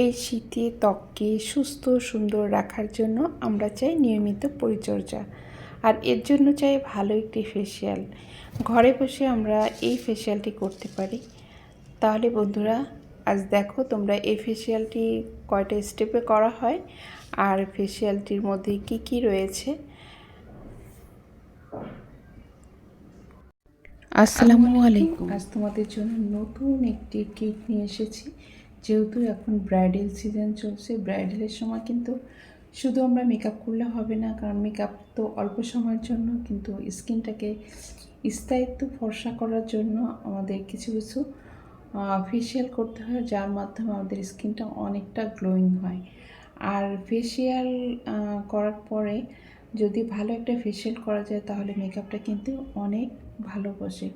এই শীতে ত্বককে সুস্থ সুন্দর রাখার জন্য আমরা চাই নিয়মিত পরিচর্যা। আর এর জন্য চাই ভালো একটি ফেসিয়াল ঘরে বসে আমরা এই ফেসিয়ালটি করতে পারি। তাহলে বন্ধুরা আজ দেখো তোমরা এই ফেসিয়ালটি কয়টা স্টেপে করা হয় আর ফেসিয়ালটির মধ্যে কি কি রয়েছে। আসসালামু আলাইকুম। আজ তোমাদের জন্য নতুন একটি কিট নিয়ে এসেছি। যেহেতু এখন ব্রাইডাল সিজন চলছে ব্রাইডালের সময় কিন্তু শুধু আমরা মেকআপ করলে হবে না, কারণ মেকআপ তো অল্প সময়ের জন্য, কিন্তু স্কিনটাকে স্থায়িত্ব, ফর্সা করার জন্য আমাদের কিছু কিছু ফেসিয়াল করতে হয়, যার মাধ্যমে আমাদের স্কিনটা অনেকটা গ্লোয়িং হয়। আর ফেসিয়াল করার পরে যদি ভালো একটা ফেসিয়াল করা যায়, তাহলে মেকআপটা কিন্তু অনেক ভালো বসে।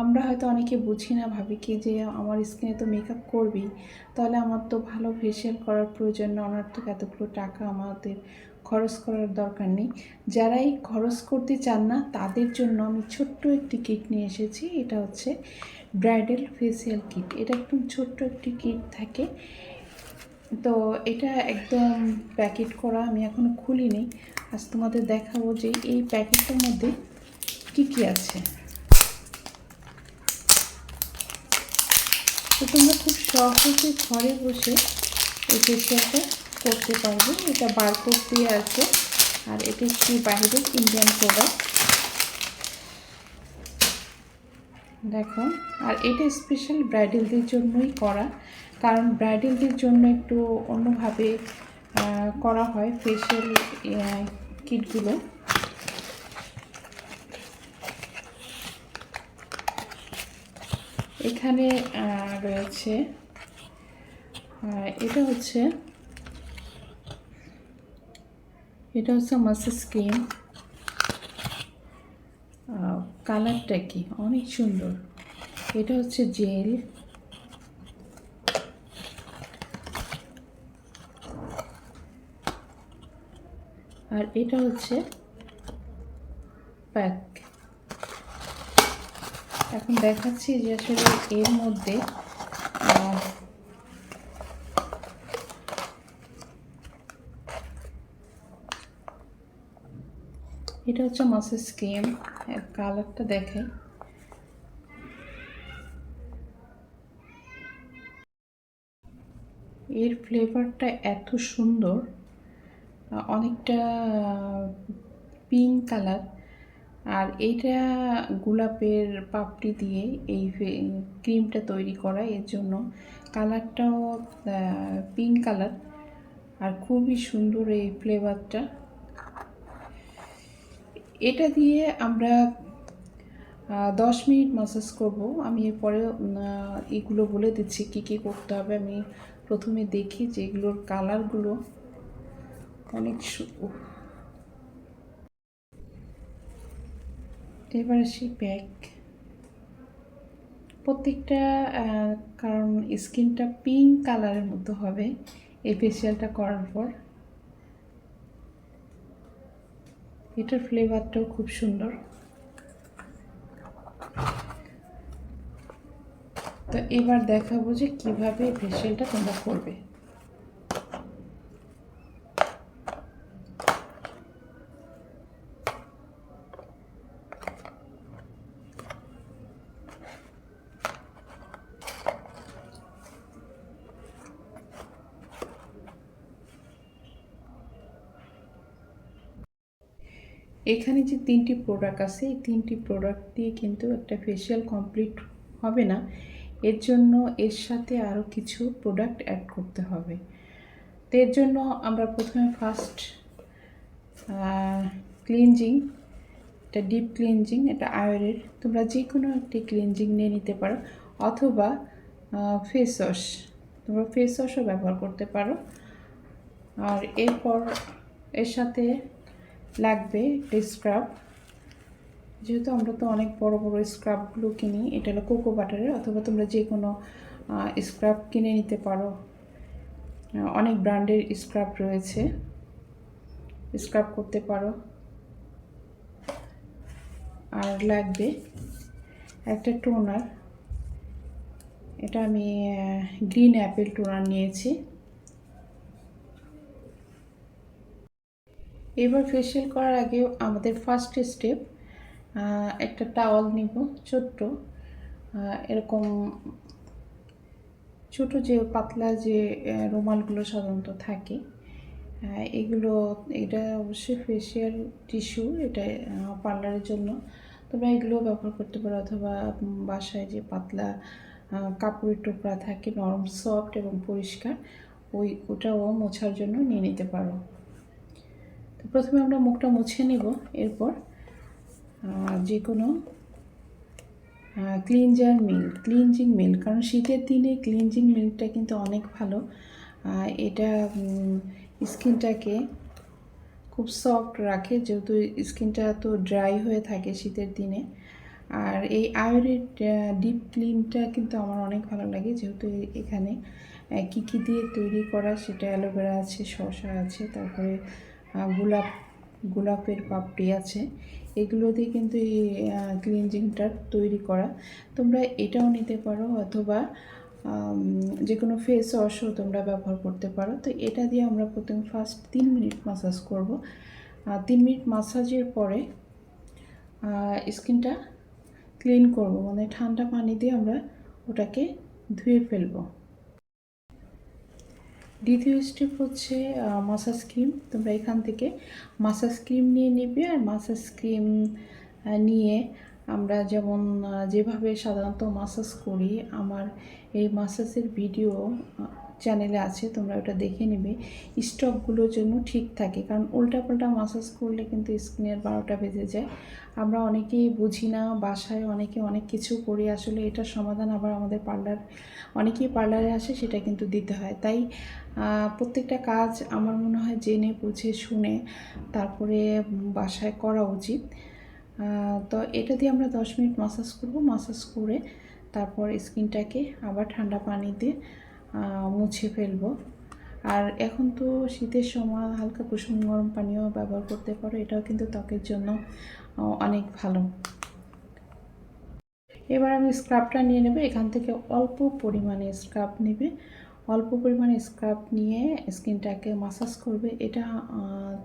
আমরা হয়তো অনেকে বুঝি না, ভাবি কি যে আমার স্কিনে তো মেকআপ করবি তাহলে আমার তো ভালো ফেসিয়াল করার প্রয়োজন না, অনার্থক এতগুলো টাকা আমাদের খরচ করার দরকার নেই। যারাই খরচ করতে চান না, তাদের জন্য আমি ছোট্ট একটি কিট নিয়ে এসেছি, এটা হচ্ছে ব্রাইডাল ফেসিয়াল কিট এটা একদম ছোট্ট একটি কিট থাকে। তো এটা একদম প্যাকেট করা আমি এখনও খুলিনি। আজ তোমাদের দেখাবো যে এই প্যাকেটটার মধ্যে কি কি আছে। তো তোমরা খুব সহজে ঘরে বসে এই ফেসিয়ালটা করতে পারবে। এটা বারকোড দিয়ে আছে। আর এটি একটি বাইরের ইন্ডিয়ান প্রোডাক্ট দেখো, আর এটা স্পেশাল ব্রাইডালদের জন্যই করা। কারণ ব্রাইডালদের জন্য একটু অন্যভাবে করা হয় ফেশিয়াল কিটগুলো এখানে রয়েছে এটা হচ্ছে এটা হচ্ছে মাসেজ ক্রিম কালারটা কি? অনেক সুন্দর। এটা হচ্ছে জেল আর এটা হচ্ছে প্যাক এখন দেখাচ্ছি যে আসলে এর মধ্যে এটা হচ্ছে মাসের স্কিম কালারটা দেখে এর ফ্লেভারটা এত সুন্দর অনেকটা পিঙ্ক কালার আর এইটা গোলাপের পাপড়ি দিয়ে এই ক্রিমটা তৈরি করা এর জন্য। কালারটাও পিঙ্ক কালার আর খুবই সুন্দর এই ফ্লেভারটা এটা দিয়ে আমরা দশ মিনিট মাসাজ করব। আমি এরপরে এগুলো বলে দিচ্ছি কি কি করতে হবে। আমি প্রথমে দেখি যে এগুলোর কালারগুলো অনেক এবার আসি ব্যাক প্রত্যেকটা কারণ স্কিনটা পিঙ্ক কালারের মতো হবে এই ফেসিয়ালটা করার পর। এটার ফ্লেভারটাও খুব সুন্দর। তো এবার দেখাবো যে কীভাবে ফেসিয়ালটা তোমরা করবে। এখানে যে তিনটি প্রোডাক্ট আছে, এই তিনটি প্রোডাক্ট দিয়ে কিন্তু একটা ফেসিয়াল কমপ্লিট হবে না। এর জন্য এর সাথে আরও কিছু প্রোডাক্ট অ্যাড করতে হবে। তো এর জন্য আমরা প্রথমে ফার্স্ট ক্লিনজিং এটা ডিপ ক্লিনজিং এটা আয়রের তোমরা যে কোনো একটি ক্লিনজিং নিয়ে নিতে পারো, অথবা ফেস ওয়াশ তোমরা ফেস ওয়াশও ব্যবহার করতে পারো। আর এরপর এর সাথে লাগবে স্ক্রাব যেহেতু আমরা তো অনেক বড় বড় স্ক্রাবগুলো কিনি, এটা হলো কোকো বাটারের অথবা তোমরা যে কোনো স্ক্রাব কিনে নিতে পারো। অনেক ব্র্যান্ডের স্ক্রাব রয়েছে। স্ক্রাব করতে পারো। আর লাগবে একটা টোনার এটা আমি গ্রিন অ্যাপেল টোনার নিয়েছি। এবার ফেসিয়াল করার আগে আমাদের ফার্স্ট স্টেপ একটা টাওয়াল নিব, ছোট্ট। এরকম ছোট যে পাতলা যে রুমালগুলো সাধারণত থাকে এগুলো, এটা অবশ্যই ফেসিয়াল টিস্যু এটা পার্লারের জন্য। তোমরা এগুলো ব্যবহার করতে পারো অথবা বাসায় যে পাতলা কাপড়ের টুকরা থাকে নরম সফট এবং পরিষ্কার, ওই, ওটাও মোছার জন্য নিয়ে নিতে পারো। প্রথমে আমরা মুখটা মুছে নিব, এরপর যে কোনো ক্লিনজার মিল্ক ক্লিনজিং মিল্ক কারণ শীতের দিনে ক্লিনজিং মিল্কটা কিন্তু অনেক ভালো। এটা স্কিনটাকে খুব সফট রাখে, যেহেতু স্কিনটা তো ড্রাই হয়ে থাকে শীতের দিনে। আর এই আয়ুরের ডিপ ক্লিনটা কিন্তু আমার অনেক ভালো লাগে, যেহেতু এখানে কী কী দিয়ে তৈরি করা, সেটা অ্যালোভেরা আছে, শসা আছে, তারপরে গোলাপ, গোলাপের পাপড়ি আছে। এগুলো দিয়ে কিন্তু এই ক্লিনজিংটা তৈরি করা। তোমরা এটাও নিতে পারো অথবা যে কোনো ফেস ওয়াশও তোমরা ব্যবহার করতে পারো। তো এটা দিয়ে আমরা প্রথম ফার্স্ট তিন মিনিট মাসাজ করব। তিন মিনিট মাসাজের পরে স্কিনটা ক্লিন করব। মানে ঠান্ডা পানি দিয়ে আমরা ওটাকে ধুয়ে ফেলব। দ্বিতীয় স্টেপ হচ্ছে মাসাজ ক্রিম তোমরা এখান থেকে মাসাজ ক্রিম নিয়ে নেবে আর মাসাজ ক্রিম নিয়ে আমরা যেমন যেভাবে সাধারণত মাসাজ করি, আমার এই মাসাজের ভিডিও চ্যানেলে আছে, তোমরা ওটা দেখে নেবে। স্টকগুলোর জন্য ঠিক থাকে, কারণ উল্টাপাল্টা মাসাজ করলে কিন্তু স্কিনের বারোটা বেজে যায়। আমরা অনেকেই বুঝি না, বাসায় অনেকে অনেক কিছু করি, আসলে এটার সমাধান আবার আমাদের পার্লার অনেকেই পার্লারে আসে, সেটা কিন্তু দিতে হয়। তাই প্রত্যেকটা কাজ আমার মনে হয় জেনে, বুঝে, শুনে তারপরে বাসায় করা উচিত। তো এটা দিয়ে আমরা দশ মিনিট মাসাজ করব। মাসাজ করে তারপর স্কিনটাকে আবার ঠান্ডা পানি দিয়ে মুছে ফেলব। আর এখন তো শীতের সময় হালকা কুসুম গরম পানীয় ব্যবহার করতে পারো, এটাও কিন্তু ত্বকের জন্য অনেক ভালো। এবার আমি স্ক্রাবটা নিয়ে নেব, এখান থেকে অল্প পরিমাণে স্ক্রাব নেবে। অল্প পরিমাণে স্ক্রাব নিয়ে স্কিনটাকে মাসাজ করবে, এটা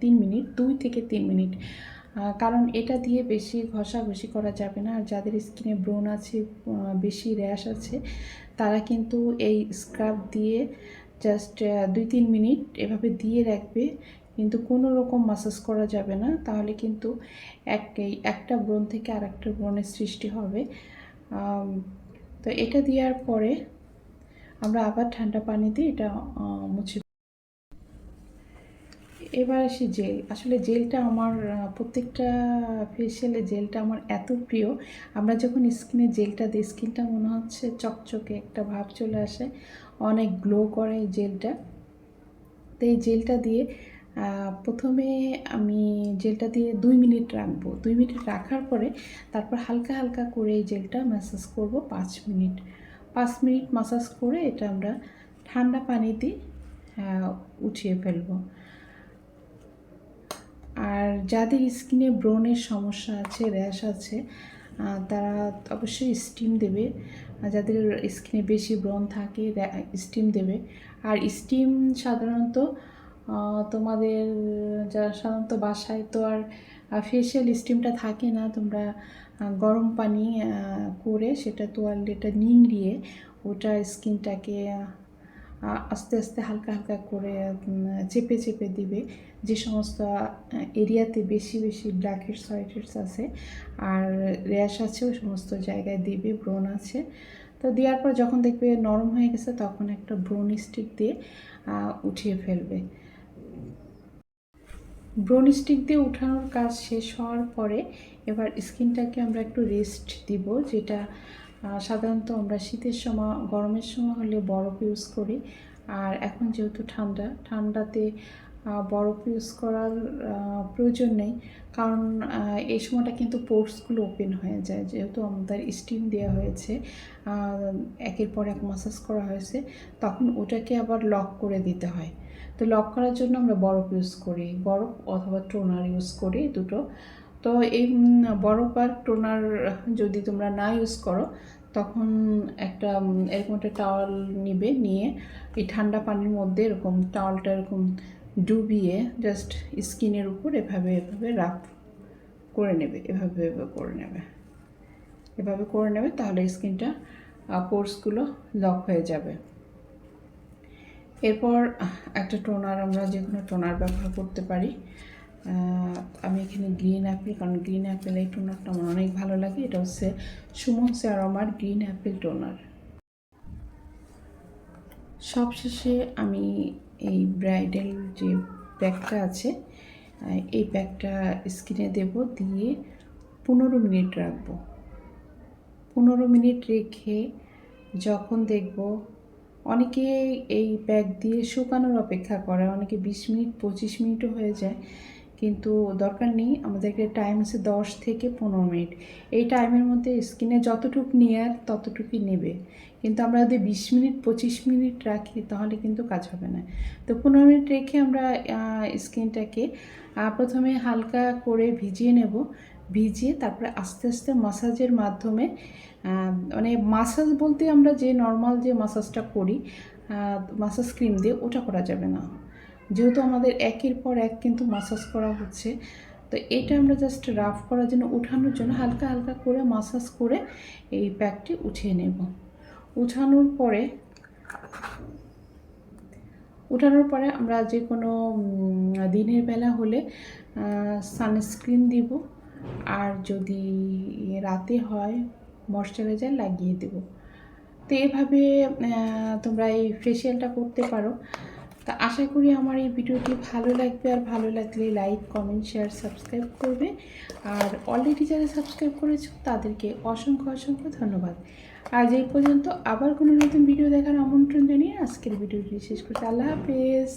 তিন মিনিট, দুই থেকে তিন মিনিট। কারণ এটা দিয়ে বেশি ঘষাঘষি করা যাবে না, আর যাদের স্কিনে ব্রণ আছে বেশি র্যাশ আছে তারা কিন্তু এই স্ক্রাব দিয়ে জাস্ট দুই তিন মিনিট এভাবে দিয়ে রাখবে। কিন্তু কোনো রকম মাসাজ করা যাবে না। তাহলে কিন্তু এক একটা ব্রণ থেকে আর একটা ব্রণের সৃষ্টি হবে। তো এটা দেওয়ার পরে আমরা আবার ঠান্ডা পানি দিয়ে এটা মুছে এবার আসি জেল। আসলে জেলটা আমার প্রত্যেকটা ফেসিয়ালে জেলটা আমার এত প্রিয়। আমরা যখন স্কিনে জেলটা দিই স্কিনটা মনে হচ্ছে চকচকে একটা ভাব চলে আসে। অনেক গ্লো করে এই জেলটা। তো এই জেলটা দিয়ে প্রথমে আমি জেলটা দিয়ে দুই মিনিট রাখব। দুই মিনিট রাখার পরে তারপর হালকা হালকা করে এই জেলটা ম্যাসাজ করব পাঁচ মিনিট। পাঁচ মিনিট ম্যাসাজ করে এটা আমরা ঠান্ডা পানিতে উঠিয়ে ফেলব। আর যাদের স্কিনে ব্রণের সমস্যা আছে, র্যাশ আছে তারা অবশ্যই স্টিম দেবে। যাদের স্কিনে বেশি ব্রণ থাকে স্টিম দেবে। আর স্টিম সাধারণত তোমাদের যারা সাধারণত বাসায় তো আর ফেশিয়াল স্টিমটা থাকে না, তোমরা গরম পানি করে সেটা তোয়ালেটা নিংড়িয়ে ওটা স্কিনটাকে আস্তে আস্তে হালকা হালকা করে চেপে চেপে দিবে। যে সমস্ত এরিয়াতে বেশি বেশি ব্ল্যাক হেডস হোয়াইট হেডস আছে, আর র্যাশ আছে, ওই সমস্ত জায়গায় দিবে, ব্রণ আছে। তো দেওয়ার পর যখন দেখবে নরম হয়ে গেছে, তখন একটা ব্রণ স্টিক দিয়ে উঠিয়ে ফেলবে। ব্রণ স্টিক দিয়ে উঠানোর কাজ শেষ হওয়ার পরে, এবার স্কিনটাকে আমরা একটু রেস্ট দিব, যেটা সাধারণত আমরা শীতের সময়, গরমের সময় হলে বরফ ইউজ করি। আর এখন যেহেতু ঠান্ডা, ঠান্ডাতে বরফ ইউজ করার প্রয়োজন নেই। কারণ এই সময়টা কিন্তু পোর্টসগুলো ওপেন হয়ে যায়। যেহেতু আমাদের স্টিম দেওয়া হয়েছে একের পর এক মাসাজ করা হয়েছে, তখন ওটাকে আবার লক করে দিতে হয়। তো লক করার জন্য আমরা বরফ ইউজ করি। বরফ অথবা টোনার ইউজ করি দুটো। তো এই বরফ আর টোনার যদি তোমরা না ইউজ করো, তখন একটা এরকম একটা টাওয়াল নিবে, নিয়ে এই ঠান্ডা পানির মধ্যে এরকম টাওয়ালটা এরকম ডুবিয়ে জাস্ট স্কিনের উপর এভাবে এভাবে রাফ করে নেবে, এভাবে এভাবে করে নেবে। এভাবে করে নেবে তাহলে স্কিনটা পোর্সগুলো লক হয়ে যাবে। এরপর একটা টোনার আমরা যে কোনো টোনার ব্যবহার করতে পারি। আমি এখানে গ্রিন অ্যাপেল কারণ গ্রিন অ্যাপেল এই টোনারটা আমার অনেক ভালো লাগে। এটা হচ্ছে সুমন স্যারমার গ্রিন অ্যাপেল টোনার সবশেষে আমি এই ব্রাইডাল যে প্যাকটা আছে এই প্যাকটা স্কিনে দেব, দিয়ে পনেরো মিনিট রাখব। পনেরো মিনিট রেখে যখন দেখব অনেকে এই প্যাক দিয়ে শুকানোর অপেক্ষা করে, অনেকে বিশ মিনিট, পঁচিশ মিনিটও হয়ে যায়। কিন্তু দরকার নেই, আমাদেরকে টাইম আছে দশ থেকে পনেরো মিনিট। এই টাইমের মধ্যে স্কিনে যতটুকু নেয়ার ততটুকুই নেবে। কিন্তু আমরা যদি বিশ মিনিট, পঁচিশ মিনিট রাখি, তাহলে কিন্তু কাজ হবে না। তো পনেরো মিনিট রেখে আমরা স্কিনটাকে প্রথমে হালকা করে ভিজিয়ে নেব। ভিজিয়ে তারপরে আস্তে আস্তে মাসাজের মাধ্যমে মানে মাসাজ বলতে আমরা যে নর্মাল যে মাসাজটা করি মাসাজ ক্রিম দিয়ে, ওটা করা যাবে না। যেহেতু আমাদের একের পর এক কিন্তু মাসাজ করা হচ্ছে, তো এটা আমরা জাস্ট রাফ করার জন্য উঠানোর জন্য হালকা হালকা করে মাসাজ করে এই প্যাকটি উঠিয়ে নেব। উঠানোর পরে উঠানোর পরে আমরা যে কোনো দিনের বেলা হলে সানস্ক্রিন দিব, আর যদি রাতে হয় ময়শ্চারাইজার লাগিয়ে দেব। তো এভাবে তোমরা এই ফেসিয়ালটা করতে পারো। তা আশা করি আমার এই ভিডিওটি ভালো লাগবে আর ভালো লাগলে লাইক, কমেন্ট, শেয়ার, সাবস্ক্রাইব করবে। আর অলরেডি যারা সাবস্ক্রাইব করেছ তাদেরকে অসংখ্য অসংখ্য ধন্যবাদ। আজ এই পর্যন্ত আবার কোনো নতুন ভিডিও দেখার আমন্ত্রণ জানিয়ে আজকের ভিডিওটি শেষ করছি। আল্লাহ হাফেজ।